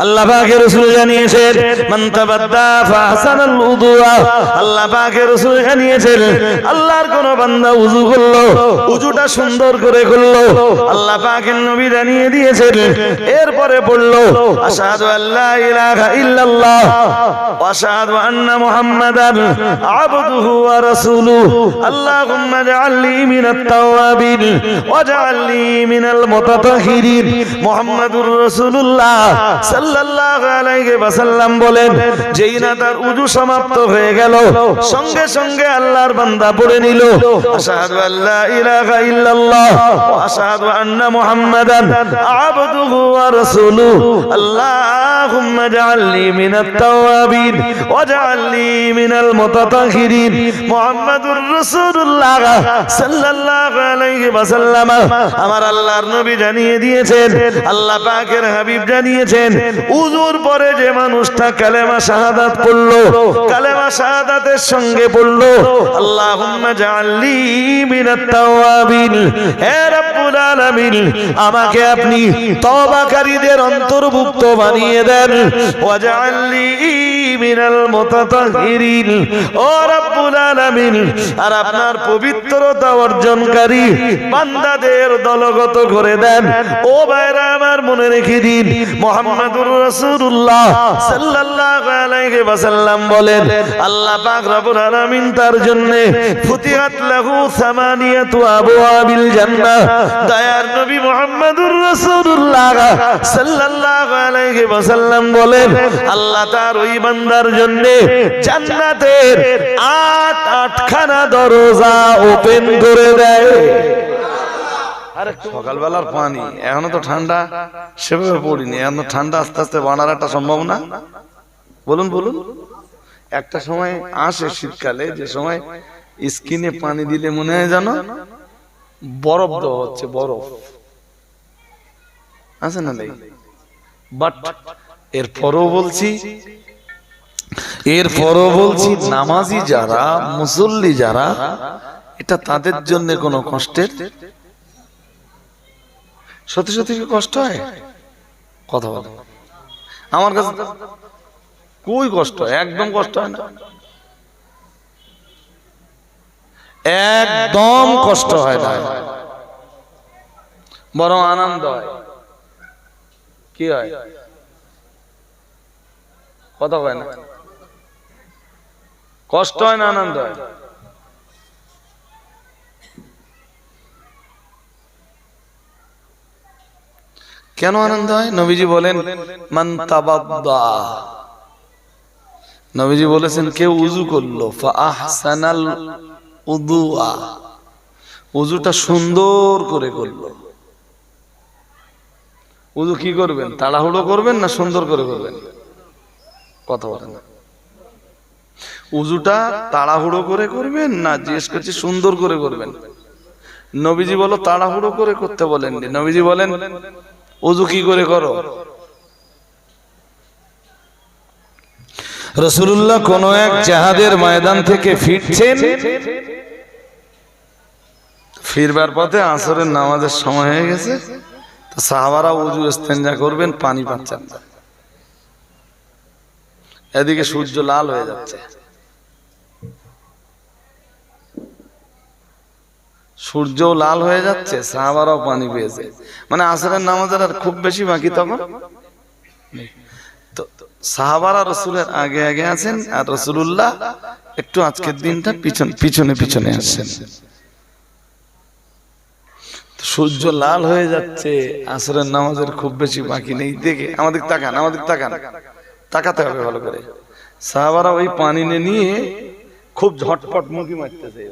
আল্লাহ পাকের রাসূল জানিয়েছেন, মান তাবাদ্দা ফাহসানাল উযুয়া আল্লাহ পাকের রাসূল জানিয়েছেন, আল্লাহর কোন বান্দা উযু করল, উযুটা সুন্দর করে করল। আল্লাহ পাকের নবী জানিয়ে দিয়েছেন, এরপরে পড়ল আশহাদু আল্লা ইলাহা ইল্লাল্লাহ, ওয়া আশহাদু আন্না মুহাম্মাদান আবদুহু ওয়া রাসূলুহু। আল্লাহুম্মা জাআলনি মিনাত তাওয়াবিন, ওয়া জাআলনি মিনাল মুতাতাহহিরিন মুহাম্মাদুর রাসূলুল্লাহ সাল্লাল্লাহু আমার আল্লাহর নবী জানিয়ে দিয়েছেন আল্লাহ পাকের হাবিব জানিয়েছেন উজুর পরে যে মানুষটা কালেমা শাহাদাত পড়ল, কালেমা শাহাদাতের সঙ্গে পড়ল, আল্লাহুম্মা জাআলনি মিনাত তাওয়াবিন। হে আলামিন, আমাকে আপনি তওবাকারীদের অন্তর্ভুক্ত বানিয়ে দেন। মিনাল ও আলামিন, আর আপনার পবিত্রতা অর্জনকারী বান্দাদের দলগত করে দেন। ও ভাইরা, আমার মনে রেখে দিন মোহাম্মদুর রাসূলুল্লাহ আল্লাহ পাক রব্বুল আলামিন তার জন্য ফুতিহাত লাহু সামানিয়াতু আবওয়াবিল জান্নাতের আট আটখানা দরজা ওপেন করে দেয়। সকালবেলার পানি, এখনও তো ঠান্ডা। সেভাবে পড়িনি, এখন ঠান্ডা আস্তে আস্তে বাড়ার একটা সম্ভাবনা। বলুন বলুন। একটা সময় আসে শীতকালে, যে সময় স্কিনে পানি দিলে মনে হয় জানো বরফ দেওয়া হচ্ছে, বরফ। আছে না নেই? বাট এরপরও বলছি এরপরও বলছি, নামাজি যারা, মুসল্লি যারা, এটা তাদের জন্য কোনো কষ্টের সত্যি সত্যি কষ্ট হয়? কথা বলো। আমার কাছে কই কষ্ট? একদম কষ্ট হয় না। একদম কষ্ট হয় না। বরং আনন্দ হয়। কি হয়? কথা হয় না। কষ্ট হয় না, আনন্দ হয়? কেন আনন্দ হয়? নবীজি বলেন, মান নবীজি বলেছেন কেউ উজু করল? আহসানাল উদুআ উজুটা সুন্দর করে করল। উজু কি করবেন? তাড়াহুড়ো করবেন না সুন্দর করে করবেন? কথা বলেন না। উজুটা তাড়াহুড়ো করে করবেন না জিজ্ঞেস করছি সুন্দর করে করবেন? নবীজি বলো, তাড়াহুড়ো করে করতে বলেননি। নবীজি বলেন উজু কি করে করো? রসুল্লাহ কোন এক জাহাদের ময়দান থেকে ফিরছেন। ফিরবার পথে আসরের নামাজের সময় হয়ে গেছে। তো সাহাবারা উজু ইস্তেঞ্জা করবেন, পানি পাচ্ছেন এদিকে সূর্য লাল হয়ে যাচ্ছে। সূর্য লাল হয়ে যাচ্ছে, সাহাবারাও পানি পেয়েছে। মানে আসরের নামাজের আর খুব বেশি বাকি তখন। তো সাহাবারা রসুলের আগে আগে আছেন আর রসুল্লাহ একটু আজকের দিনটা পিছন পিছনে পিছনে আসছেন। সূর্য লাল হয়ে যাচ্ছে, আসরের নামাজের খুব বেশি বাকি নেই। দেখে, আমাদের তাকান আমাদের তাকান। তাকাতে হবে ভালো করে। সাহাবারা ওই পানি নিয়ে খুব ঝটপট মুখি মারতেছে।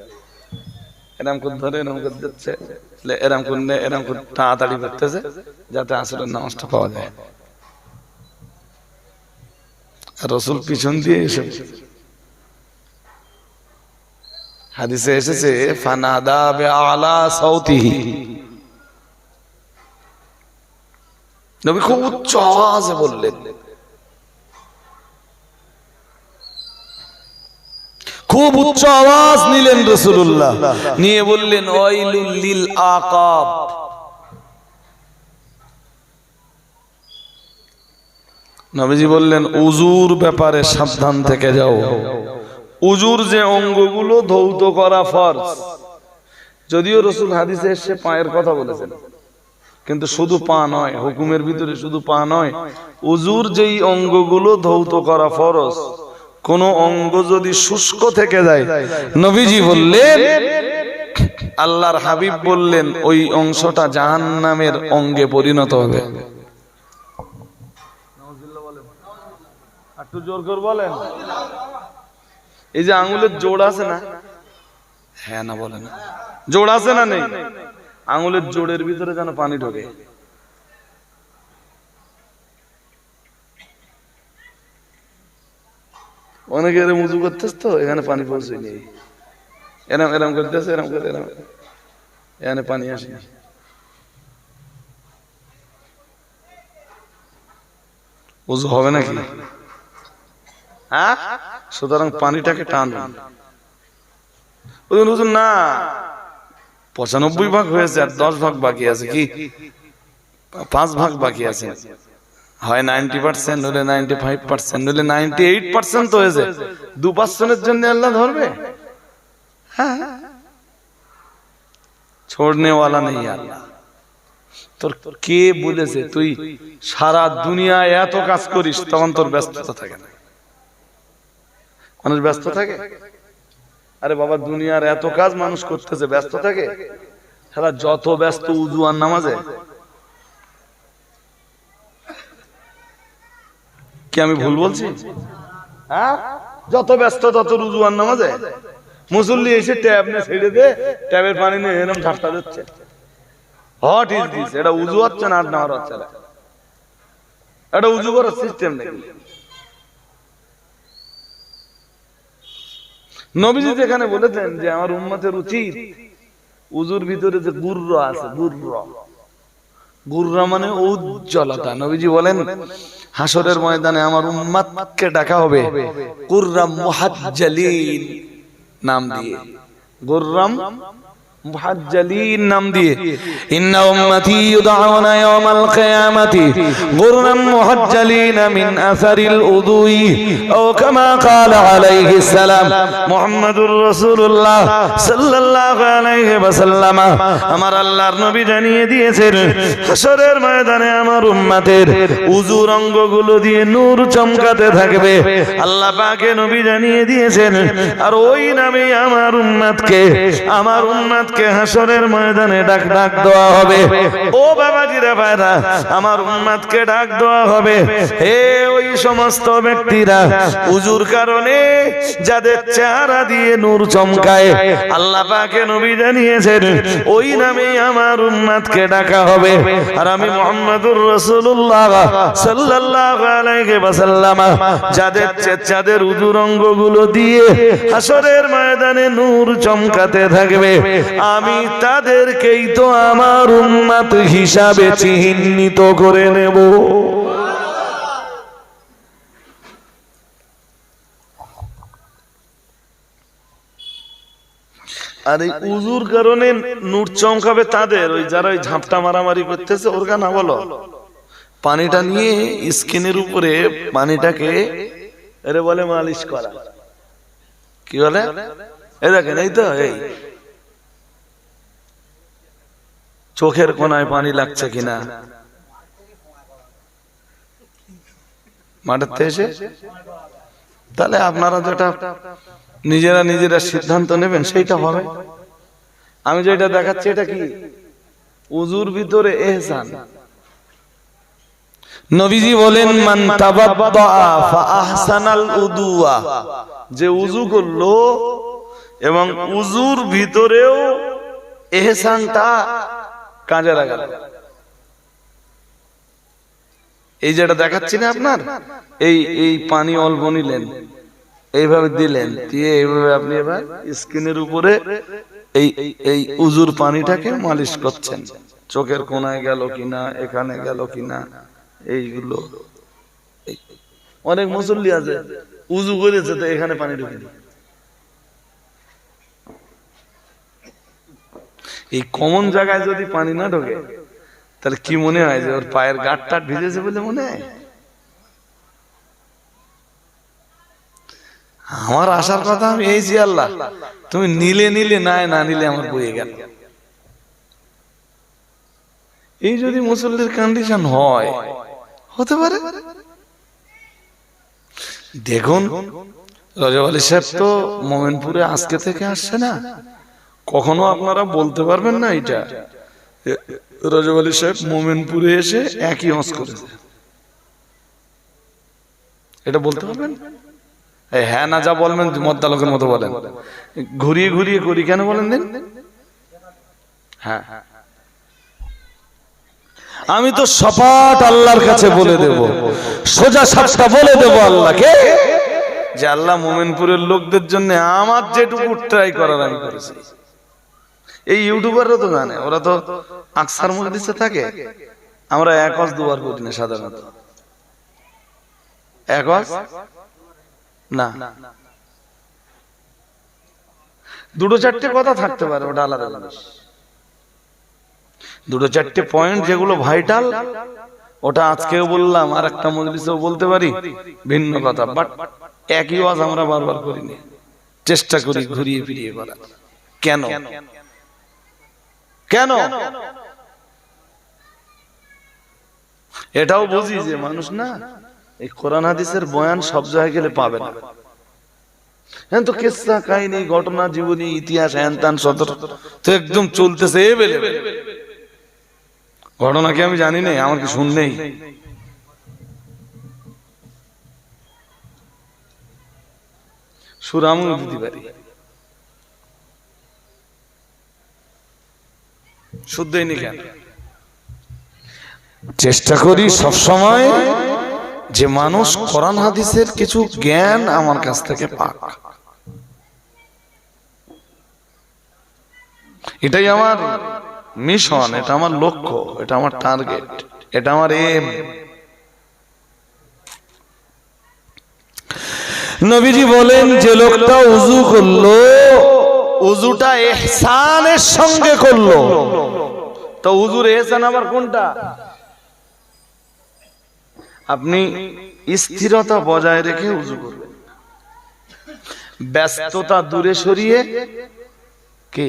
এরম করে ধরে করে দিচ্ছে। এরম করে এরম করে তাড়াতাড়ি করতেছে, যাতে আসরের নামাজটা পাওয়া যায়। রসুল পিছন দিয়ে এসে হাদিসে এসেছে, ফানাদা বে আলা সাউতিহি। নবী খুব উচ্চ আওয়াজে বললেন খুব উচ্চ আওয়াজ নিলেন রসুল্লাহ নিয়ে বললেন লিল আকাব। নবীজি বললেন, উজুর ব্যাপারে সাবধান থেকে যাও। উজুর যে অঙ্গগুলো ধৌত করা ফরজ। যদিও রসুল হাদিসে এসে পায়ের কথা বলেছেন, কিন্তু শুধু পা নয়, হুকুমের ভিতরে শুধু পা নয়, উজুর যেই অঙ্গগুলো ধৌত করা ফরজ কোন অঙ্গ যদি শুষ্ক থেকে যায় নবীজি বললেন আল্লাহর হাবিব বললেন ওই অংশটা জাহান্নামের অঙ্গে পরিণত হবে। একটু জোর করে বলেন। এই যে আঙুলের জোড় আছে না? হ্যাঁ না বলে না জোড় আছে না নেই? আঙুলের জোড়ের ভিতরে যেন পানি ঢোকে। অনেকে এরম উজু করতেছ তো, এখানে পানি পৌঁছয়নি এরম এরম করতেছে, এরম করে, এরম এখানে পানি আসে উজু হবে নাকি? হ্যাঁ? সুতরাং পানিটাকে ওজন না। পঁচানব্বই ভাগ হয়েছে আর দশ ভাগ বাকি আছে, কি? পাঁচ ভাগ বাকি আছে। হয় নাইনটি পার্সেন্ট, হলে নাইনটি ফাইভ পার্সেন্ট, হলে নাইনটি এইট পার্সেন্ট হয়েছে। দু পার্সেন্টের জন্য আল্লাহ ধরবে? হ্যাঁ, হ্যাঁ। ছোড়নেওয়ালা নেই আল্লাহ তোর কে বলেছে তুই সারা দুনিয়া এত কাজ করিস, তখন তোর ব্যস্ততা থাকে না। মানুষ ব্যস্ত থাকে? আরে বাবা, দুনিয়ার এত কাজ মানুষ করতেছে, ব্যস্ত থাকে? সারা যত ব্যস্ত উজু আর নামাজে কি আমি ভুল বলছি? হ্যাঁ? যত ব্যস্ত তত রুজু আর নামাজে। মুসল্লি এসে ট্যাব নিয়ে ছেড়ে দে ট্যাবের পানি নিয়ে এরম ঝাপটা দিচ্ছে। হট ইজ দিস, এটা উজু হচ্ছে না, আর নামার হচ্ছে না। এটা উজু করার সিস্টেম নেই নবীজি যেখানে বলেছেন যে আমার উম্মতের উচিত উজুর ভিতরে যে গুর্র আছে, গুর্র। গুর্র মানে উজ্জ্বলতা। নবীজি বলেন, হাসরের ময়দানে আমার উম্মাতকে ডাকা হবে। কুররাম মুহাজ্জালিন নাম দিয়ে। গুররাম মুহাজ্জালিন নাম দিয়ে। ইন্না উম্মতি ইউদআউনা ইয়াওমাল কিয়ামাতি মিন আসারিল আও কামা ক্বালা আলাইহিস সালাম, মুহাম্মাদুর রাসূলুল্লাহ সাল্লাল্লাহু আলাইহি আমার আল্লাহর নবী জানিয়ে দিয়েছেন ময়দানে আমার উম্মতের অঙ্গগুলো দিয়ে নূর চমকাতে থাকবে। আল্লাহ পাকে নবী জানিয়ে দিয়েছেন, আর ওই নামে আমার উম্মতকে, আমার উম্মতকে হাসরের ময়দানে ডাক ডাক দেওয়া হবে। ও বাবাজিরা ভাইরা, আমার উম্মতকে ডাক দেওয়া হবে। হে ওই সমস্ত ব্যক্তিরা উজুর কারণে যাদের চেহারা দিয়ে নূর চমকায়, আল্লাহ পাকে নবী জানিয়েছেন, ওই নামেই আমার উম্মতকে ডাকা হবে। আর আমি মোহাম্মদুর রাসূলুল্লাহ সাল্লাল্লাহু আলাইহি ওয়াসাল্লাম, যাদের যাদের উজুর অঙ্গগুলো দিয়ে হাসরের ময়দানে নূর চমকাতে থাকবে আমি তাদেরকেই তো আমার উম্মত হিসাবে চিহ্নিত করে নেব। আর এই উজুর কারণে নূর চমকাবে তাদের, ওই যারা ওই ঝাপটা মারামারি করতেছে, ওর না বলো। পানিটা নিয়ে স্কিনের উপরে পানিটাকে, এরে বলে মালিশ করা। কি বলে? এই দেখেন, এই তো, এই। চোখের কোনায় পানি লাগছে কিনা? মাঠের এসে? তাহলে আপনারা যেটা নিজেরা নিজেরা সিদ্ধান্ত নেবেন, সেইটা হবে। আমি যেটা দেখাচ্ছি, এটা কি? উজুর ভিতরে এহসান। নবীজি বলেন, মান আহসানাল উদুয়া। যে উজু করল এবং উজুর ভিতরেও এহসানটা কাজে লাগালো এই যেটা দেখাচ্ছি না আপনার, এই এই পানি অল্প নিলেন, এইভাবে দিলেন, দিয়ে এইভাবে আপনি এবার স্কিনের উপরে এই এই উজুর পানিটাকে মালিশ করছেন। চোখের কোনায় গেল কিনা, এখানে গেল কিনা, এইগুলো। অনেক মুসল্লি আছে, উজু করেছে, তো এখানে পানি ঢুকেনি এই কমন জায়গায় যদি পানি না ঢোকে, তাহলে কি মনে হয় যে ওর পায়ের গাঁট টাট ভিজেছে বলে মনে হয়? আমার আসার কথা আমি এই যে আল্লাহ। তুমি নিলে নিলে নাই, না নিলে আমার বইয়ে গেল। এই যদি মুসল্লির কন্ডিশন হয়, হতে পারে? দেখুন, রজব আলী সাহেব তো মোমেনপুরে আজকে থেকে আসছে না। কখনো আপনারা বলতে পারবেন না এটা। রজব আলী সাহেব মোমেনপুরে এসে একই হস করেছে। এটা বলতে পারবেন? হ্যাঁ না যা বলবেন মদ্দালকের মতো বলেন। ঘুরিয়ে ঘুরিয়ে করি কেন বলেন দিন? হ্যাঁ। আমি তো সপাট আল্লাহর কাছে বলে দেব। সোজা সাপটা বলে দেব আল্লাহকে যে আল্লাহ মোমেনপুরের লোকদের জন্য আমার যেটুকু ট্রাই করার আমি করেছি। এই ইউটিউবাররা তো জানে, ওরা তো আকসার মজলিসে থাকে। আমরা এক হজ দুবার করি না সাধারণত। এক হজ না। দুটো চারটে কথা থাকতে পারে, ওটা আলাদা জিনিস। দুটো চারটে পয়েন্ট যেগুলো ভাইটাল ওটা আজকেও বললাম আর একটা মজলিসেও বলতে পারি, ভিন্ন কথা। বাট একই ওয়াজ আমরা বারবার করিনি চেষ্টা করি ঘুরিয়ে ফিরিয়ে করা কেন? কেন? এটাও বুঝি যে মানুষ না, এই কোরআন হাদিসের বয়ান সব জায়গায় গেলে পাবে না। হ্যাঁ তো কেসা, কাহিনী, ঘটনা, জীবনী, ইতিহাস হ্যান তো একদম চলতেছে ঘটনা কি আমি জানি না আমার কি শুননেই সুর আমিও দিতে পারি শুদ্ধই নি কেন চেষ্টা করি সব সময় যে মানুষ কোরআন হাদিসের কিছু জ্ঞান আমার কাছ থেকে পাক। এটাই আমার মিশন এটা আমার লক্ষ্য এটা আমার টার্গেট এটা আমার এম নবীজি বলেন যে লোকটা উজু করল উজুটা এহসানের সঙ্গে করল। তো হুজুর এহসান আবার কোনটা? আপনি স্থিরতা বজায় রেখে উজু করবেন। ব্যস্ততা দূরে সরিয়ে কে?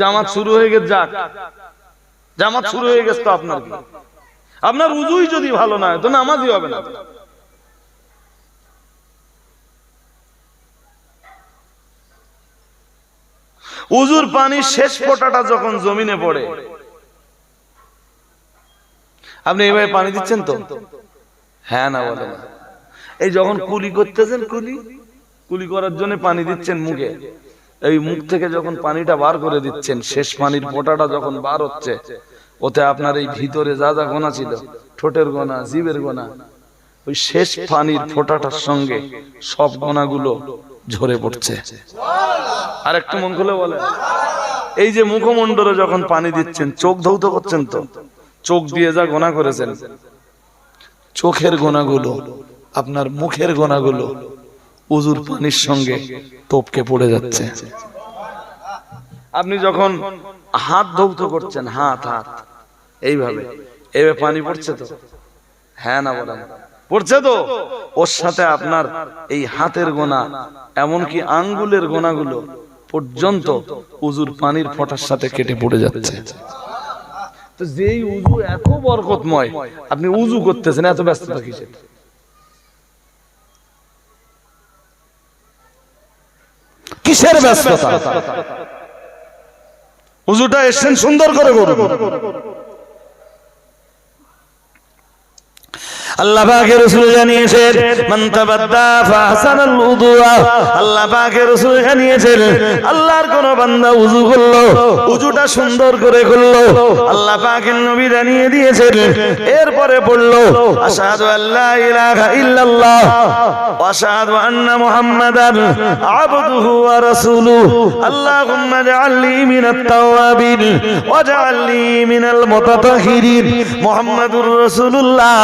জামাত শুরু হয়ে গেছে, যাক। জামাত শুরু হয়ে গেছে তো আপনার আপনার উজুই যদি ভালো না হয়, তো নামাজই হবে না। উজুর পানির শেষ ফোঁটাটা যখন জমিনে পড়ে। আপনি এইভাবে পানি দিচ্ছেন তো? হ্যাঁ না, বলে না। এই যখন কুলি করতেছেন, কুলি কুলি করার জন্য পানি দিচ্ছেন মুখে। এই মুখ থেকে যখন পানিটা বার করে দিচ্ছেন, শেষ পানির ফোঁটাটা যখন বার হচ্ছে, ওতে আপনার এই ভিতরে যা যা গোনা ছিল, ঠোঁটের গোনা জীবের গোনা, ওই শেষ পানির ফোঁটাটার সঙ্গে সব গোনাগুলো ঝরে পড়ছে। আর একটু মন খুলে বলে এই যে মুখমণ্ডলে যখন পানি দিচ্ছেন, চোখ ধৌত করছেন তো? চোখ দিয়ে যা গোনা করেছেন। চোখের গোনাগুলো, আপনার মুখের গোনাগুলো, উজুর পানির সঙ্গে তোপকে পড়ে যাচ্ছে। আপনি যখন হাত ধৌত করছেন, হাত হাত, এইভাবে এইভাবে পানি পড়ছে তো? হ্যাঁ না বলেন। পড়ছে তো? ওর সাথে আপনার এই হাতের গোনা, এমনকি আঙ্গুলের গোনাগুলো পর্যন্ত উজুর পানির ফটার সাথে কেটে পড়ে যাচ্ছে। তো যেই উজু এত বরকতময়, আপনি উজু করতেছেন, এত ব্যস্ততা কিসের? কিসের ব্যস্ততা? উজুটা এসছেন সুন্দর করে করুন আল্লাহ পাকের রাসূল জানিয়েছেন, মান তাবাদ্দা ফাহসানাল আল্লাহ পাকের রাসূল জানিয়েছেন, আল্লাহর কোন বান্দা উযু করল, উযুটা সুন্দর করে করল। আল্লাহ পাকের নবী জানিয়ে দিয়েছেন, এরপরে পড়ল, আশহাদু আল্লা ইলাহা ইল্লাল্লাহ, ওয়া আশহাদু আন্না মুহাম্মাদান আবদুহু ওয়া আল্লাহুম্মা জাআলনি মিনাত তাওয়াবিন ওয়া জাআলনি মিনাল মুহাম্মাদুর রাসূলুল্লাহ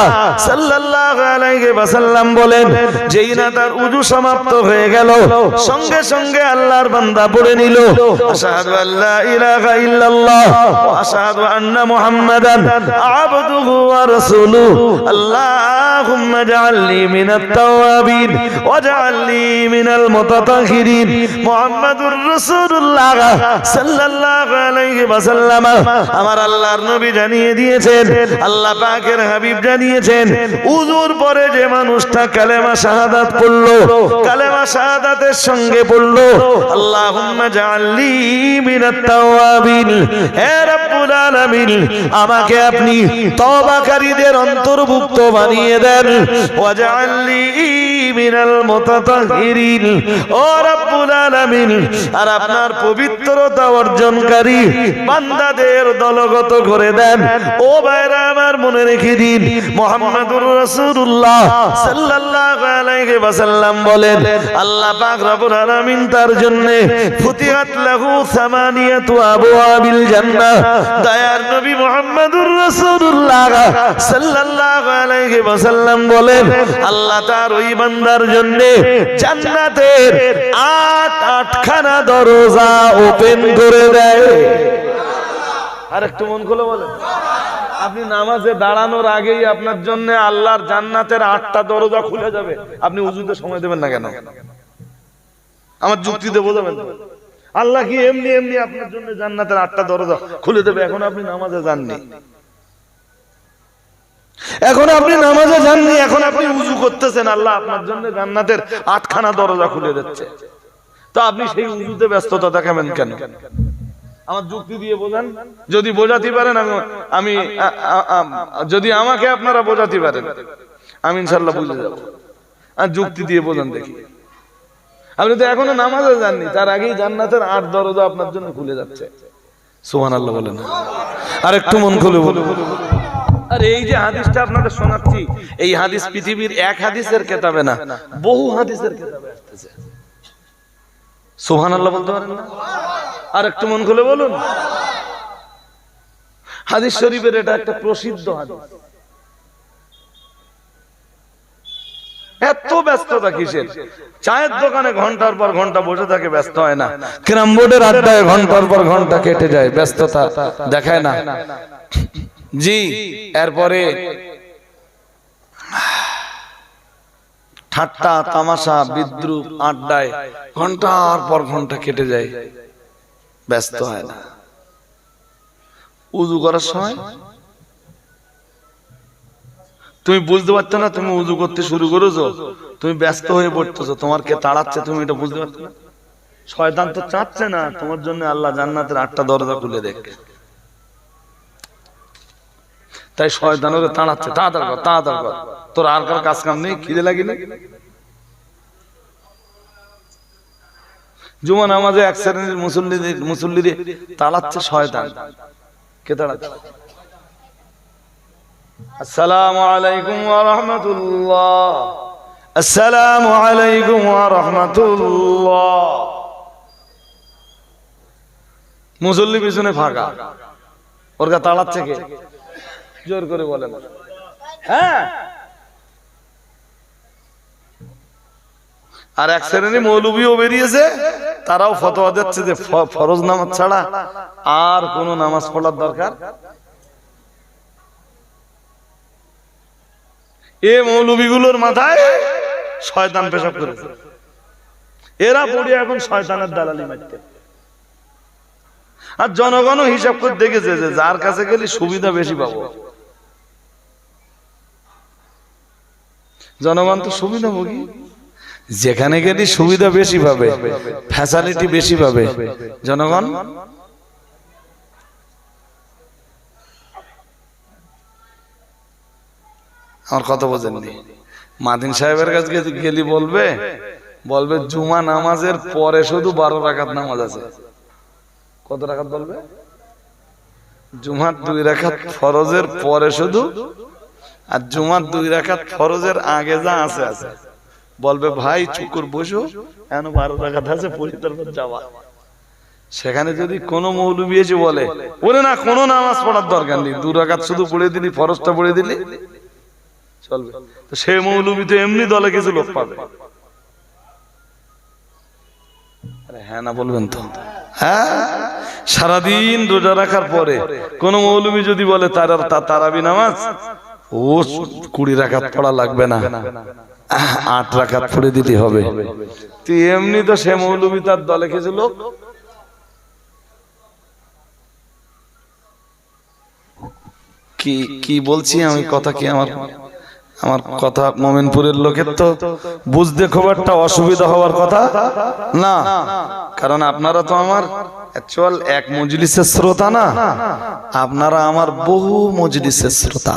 সাল্লাল্লাহু আমার আল্লাহর নবী জানিয়ে দিয়েছেন আল্লাহ পাকের হাবিব জানিয়েছেন উজুর পরে যে মানুষটা কালেমা শাহাদাত পড়ল, কালেমা শাহাদাতের সঙ্গে পড়ল, আল্লাহুম্মা জাআলনি মিনাত তাওয়াবিন। হে রব্বুল আলামিন, আমাকে আপনি তওবাকারীদের অন্তর্ভুক্ত বানিয়ে দেন। ওয়াজআলনি মিনাল মুতাতাহহিরিন ও রব্বুল আলামিন, আর আপনার পবিত্রতা অর্জনকারী বান্দাদের দলগত করে দেন। ও ভাইরা আমার মনে রেখে দিন, মুহাম্মাদুর আল্লাহ তার ওই বান্দার জন্য জান্নাতের আট আটখানা দরজা ওপেন করে দেয়। আর একটু মন খুলে বলেন। আপনি নামাজে দাঁড়ানোর আগেই আপনার জন্য আল্লাহর জান্নাতের আটটা দরজা খুলে যাবে। আপনি উজুতে সময় দেবেন না কেন? আমার যুক্তিতে বোঝাবেন? আল্লাহ কি এমনি এমনি আপনার জন্য জান্নাতের আটটা দরজা খুলে দেবে? এখন আপনি নামাজে যাননি। এখন আপনি নামাজে যাননি, এখন আপনি উজু করতেছেন। আল্লাহ আপনার জন্য জান্নাতের আটখানা দরজা খুলে দিচ্ছে। তো আপনি সেই উজুতে ব্যস্ততা দেখাবেন কেন? আমার যুক্তি দিয়ে বোঝান। যদি বোঝাতে পারেন আমি আমি যদি আমাকে আপনারা বোঝাতে পারেন আমি ইনশাল্লাহ বুঝে যাব। আর যুক্তি দিয়ে বোঝান দেখি। আপনি তো এখনও নামাজে যাননি তার আগেই জান্নাতের আট দরজা আপনার জন্য খুলে যাচ্ছে। সুহান আল্লাহ বলেন। আর একটু মন খুলে বলুন। আর এই যে হাদিসটা আপনাদের শোনাচ্ছি এই হাদিস পৃথিবীর এক হাদিসের কেতাবে না বহু হাদিসের কেতাবে আসতেছে। সুহান আল্লাহ বলতে পারেন না? আর একটু মন খুলে বলুন। হাদিস শরীফের এটা একটা প্রসিদ্ধ হাদিস। এত ব্যস্ততা কিসের? চায়ের দোকানে ঘণ্টার পর ঘণ্টা বসে থাকে, ব্যস্ত হয় না। ক্রাম বোর্ডের আড্ডায় ঘণ্টার পর ঘণ্টা কেটে যায়, ব্যস্ততা দেখায় না। জি, এরপরে ঠাট্টা, তামাশা, বিদ্রুপ আড্ডায় ঘণ্টার পর ঘণ্টা কেটে যায়। ব্যস্ত হয় না। উজু করার সময়? তুমি বুঝতে পারছ না, তুমি উজু করতে শুরু করেছ, তুমি ব্যস্ত হয়ে পড়তেছো, তোমার কে তাড়াচ্ছে তুমি এটা বুঝতে পারছ না? শয়তান তো চাচ্ছে না, তোমার জন্য আল্লাহ জান্নাতের আটটা দরজা খুলে দেখ। তাই শয়তান ওকে তাড়াচ্ছে তাড়াতাড়ি কর তাড়াতাড়ি কর। তোর আর কার কাজ কাম নেই? খিদে লাগিনি জুমা নামাজে এক শ্রেণির মুসল্লিদের মুসল্লিদের তাড়াচ্ছে শয়তান। কে তাড়াচ্ছে? আসসালামু আলাইকুম ওয়া রাহমাতুল্লাহ। আসসালামু আলাইকুম ওয়া রাহমাতুল্লাহ। মুসল্লি পিছনে ফাঁকা। ওর গা তাড়াচ্ছে কে? জোর করে বলেন। হ্যাঁ। আর এক শ্রেণি মৌলবীও বেরিয়েছে তারাও ফতোয়া দিচ্ছে যে ফরজ নামাজ ছাড়া আর কোন নামাজ পড়ার দরকার? এ মৌলবীগুলোর মাথায় শয়তান পেশাব করেছে। এরা পড়ে এখন শয়তানের দালালি মারতে। আর জনগণও হিসাব করে দেখেছে যে যার কাছে গেলে সুবিধা বেশি পাবো। জনগণ তো সুবিধাভোগী। যেখানে গেলে সুবিধা বেশি পাবে ফ্যাসিলিটি বেশি পাবে। জনগণ? আমার কথা বোঝেননি। মাদিন সাহেবের কাছে গেলে- বলবে বলবে জুমা নামাজের পরে শুধু বারো রাখাত নামাজ আছে। কত রাখাত বলবে? জুমার দুই রাখাত ফরজের পরে শুধু আর জুমার দুই রাকাত ফরজের আগে যা আছে আছে। বলবে, ভাই, চুকুর বসো, এখন বারো রাকাত আছে, পড়ি যাওয়া সেখানে যদি কোনো মৌলবী এসে বলে বলে না, কোনো নামাজ পড়ার দরকার নেই, দু রাকাত শুধু পড়ে দিলি, ফরজটা পড়ে দিলি? চলবে। তো সে মৌলবি তো এমনি দলে কিছু লোক পাবে। হ্যাঁ না, বলবেন তো। হ্যাঁ? সারাদিন রোজা রাখার পরে কোন মৌলবি যদি বলে, তার তারাবি নামাজ? ও কুড়ি রাখাত পড়া লাগবে না। আট রাখাত পড়ে দিতে হবে। তুই এমনি তো সে মৌলবি তার দলে লোক। কি কি বলছি আমি? কথা কি আমার আমার কথা মোমিনপুরের লোকের তো বুঝতে খুব একটা অসুবিধা হওয়ার কথা? না। কারণ আপনারা তো আমার অ্যাকচুয়াল এক মজলিসের শ্রোতা না। আপনারা আমার বহু মজলিসের শ্রোতা।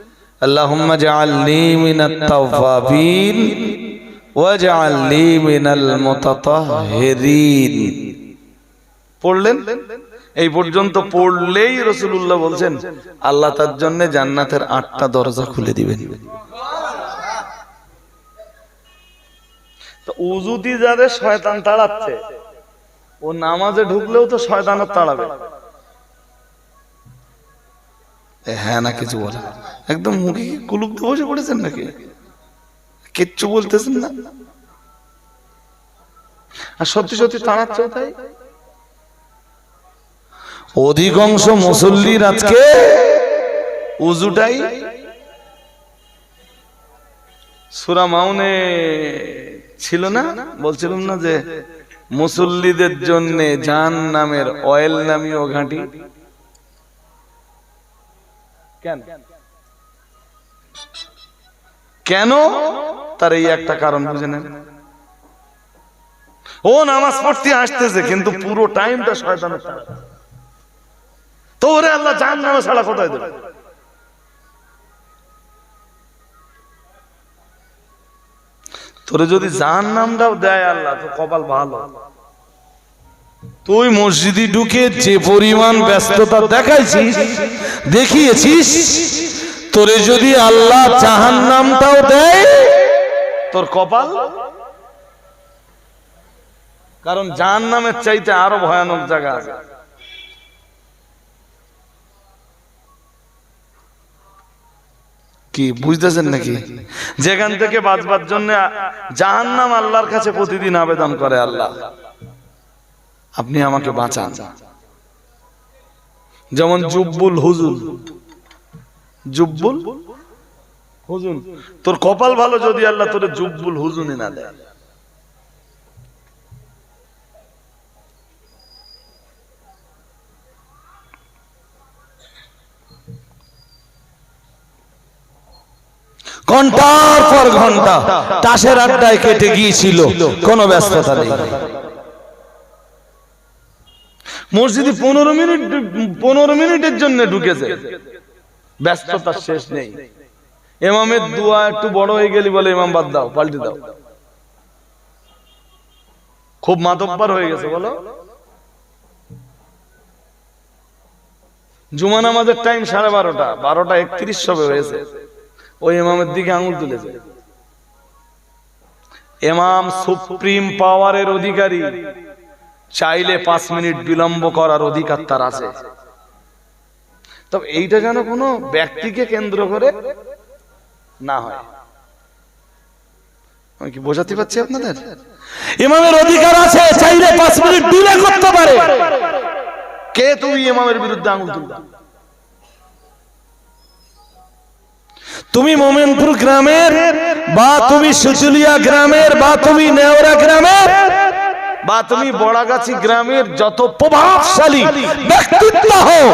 আল্লাহুম্মা জাআলনি মিনাত তাওয়াবিন ওয়াজআলনি মিনাল মুতাতাহহিরিন পড়লেন? এই পর্যন্ত পড়লেই রসুল্লাহ বলছেন, আল্লাহ তার জন্য জান্নাতের আটটা দরজা খুলে দিবেন। উজুদি যাদের শয়তান তাড়াচ্ছে, ও নামাজে ঢুকলেও তো শয়তানের তাড়াবে। হ্যাঁ না, কিছু বলে। একদম মুখে কি দিয়ে বসে পড়েছেন নাকি? কিচ্ছু বলতেছেন না? আর সত্যি সত্যি তাড়াচ্ছে তাই? অধিকাংশ মুসল্লির আজকে উজুটাই সুরা মাউনে ছিল না? বলছিলাম না যে মুসল্লিদের জন্য জান নামের অয়েল নামীয় ঘাঁটি? কেন? কেন? তার এই একটা কারণ বুঝে নেন। ও নামাজ পড়তে আসতেছে, কিন্তু পুরো টাইমটা শয়তানের। তো ওরে আল্লাহ জান নামে ছাড়া কোথায় দেবে? তোরে যদি জান নামটাও দেয় আল্লাহ, তো কপাল ভালো। তুই মসজিদে ঢুকে যে পরিমাণ ব্যস্ততা দেখাইছিস, দেখিয়েছিস, তোরে যদি আল্লাহ জাহান নামটাও দেয়, তোর কপাল? কারণ জাহান নামের চাইতে আরও ভয়ানক জায়গা আছে। কি, বুঝতেছেন নাকি? যেখান থেকে বাঁচবার জন্য জাহান নাম আল্লাহর কাছে প্রতিদিন আবেদন করে আল্লাহ। আপনি আমাকে বাঁচান। যেমন জুব্বুল হুজুর। জুব্বুল? হুজুন তোর কপাল ভালো যদি আল্লাহ তোর জুব্বুল হুজুনি না দেয়। ঘণ্টার পর ঘণ্টা তাসের আড্ডায় কেটে গিয়েছিল কোনো ব্যস্ততা নেই। মসজিদে পনেরো মিনিট পনেরো মিনিটের জন্য ঢুকেছে। ব্যস্ততার শেষ নেই। এমামের দোয়া একটু বড় হয়ে গেলি বলে ইমাম বাদ দাও পাল্টে দাও। খুব মাতব্বার হয়ে গেছে বলো। জুমা নামাজের টাইম সাড়ে বারোটা। বারোটা একত্রিশ সবে হয়েছে। ওই ইমামের দিকে আঙুল তুলেছে। এমাম সুপ্রিম পাওয়ারের অধিকারী। চাইলে পাঁচ মিনিট বিলম্ব করার অধিকার তার আছে। তবে এইটা যেন কোনো ব্যক্তিকে কেন্দ্র করে না হয়। কি বোঝাতে পারছি আপনাদের? ইমামের অধিকার আছে চাইলে পাঁচ মিনিট ডিলে করতে পারে। কে তুমি ইমামের বিরুদ্ধে আঙুল তুলবা? তুমি মোমেনপুর গ্রামের বা তুমি সুচুলিয়া গ্রামের বা তুমি নেওরা গ্রামের বা তুমি বড়াগাছি গ্রামের যত প্রভাবশালী ব্যক্তিত্ব হও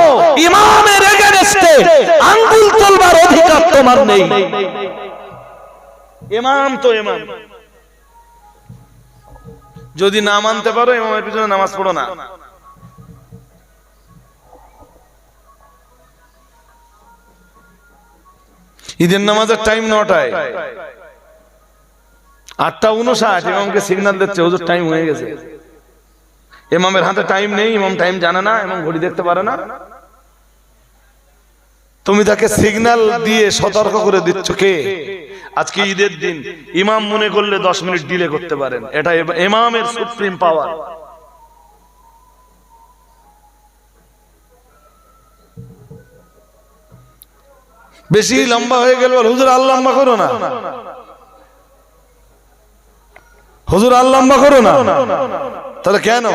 ইমামের এগেনস্টে আঙ্গুল তোলবার অধিকার তোমার নেই। ইমাম তো ইমাম। যদি না মানতে পারো ইমামের পিছনে নামাজ পড়ো না। ঈদের নামাজের টাইম নটায়। আটটা উনষাট ইমামকে সিগন্যাল দিচ্ছে, হুজুর টাইম হয়ে গেছে। ইমামের হাতে টাইম নেই, ইমাম টাইম জানে না এবং ঘড়ি দেখতে পারে না। তুমি তাকে সিগন্যাল দিয়ে সতর্ক করে দিচ্ছ কে? আজকে ঈদের দিন, ইমাম মনে করলে দশ মিনিট ডিলে করতে পারেন। এটা ইমামের সুপ্রিম পাওয়ার বেশি লম্বা হয়ে গেল হুজুর আর লম্বা করো না। হুজুর আর লম্বা করো না। তাহলে কেন?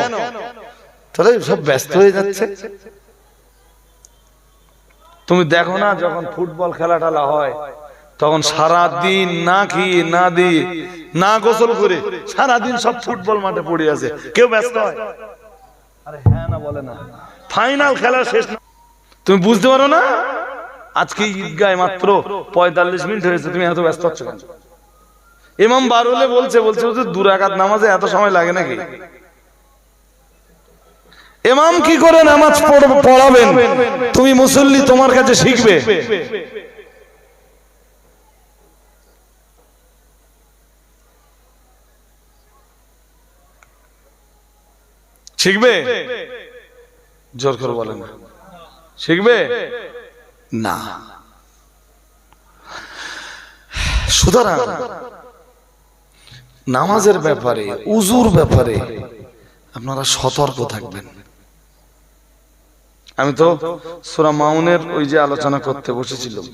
তাহলে সব ব্যস্ত হয়ে যাচ্ছে। তুমি দেখো না যখন ফুটবল খেলা টেলা হয় তখন সারা দিন না খেয়ে না দিয়ে না গোসল করে সারা দিন সব ফুটবল মাঠে পড়ে আছে। কেউ ব্যস্ত হয়? আরে হ্যাঁ না বলে না। ফাইনাল খেলা শেষ না। তুমি বুঝতে পারো না? আজকে ঈদগায় মাত্র পঁয়তাল্লিশ মিনিট হয়েছে তুমি এত ব্যস্ত হচ্ছ কেন? ইমাম বারুলে বলছে বলছে যে দুরাকাত নামাজে এত সময় লাগে নাকি? ইমাম কি করে নামাজ পড়াবেন? তুমি মুসল্লি, তোমার কাছে শিখবে। শিখবে? জোর করে বলেন শিখবে? না। সুতরাং নামাজের ব্যাপারে, উজুর ব্যাপারে আপনারা সতর্ক থাকবেন। আমি তো সুরা মাউনের ওই যে আলোচনা করতে বসেছিলাম।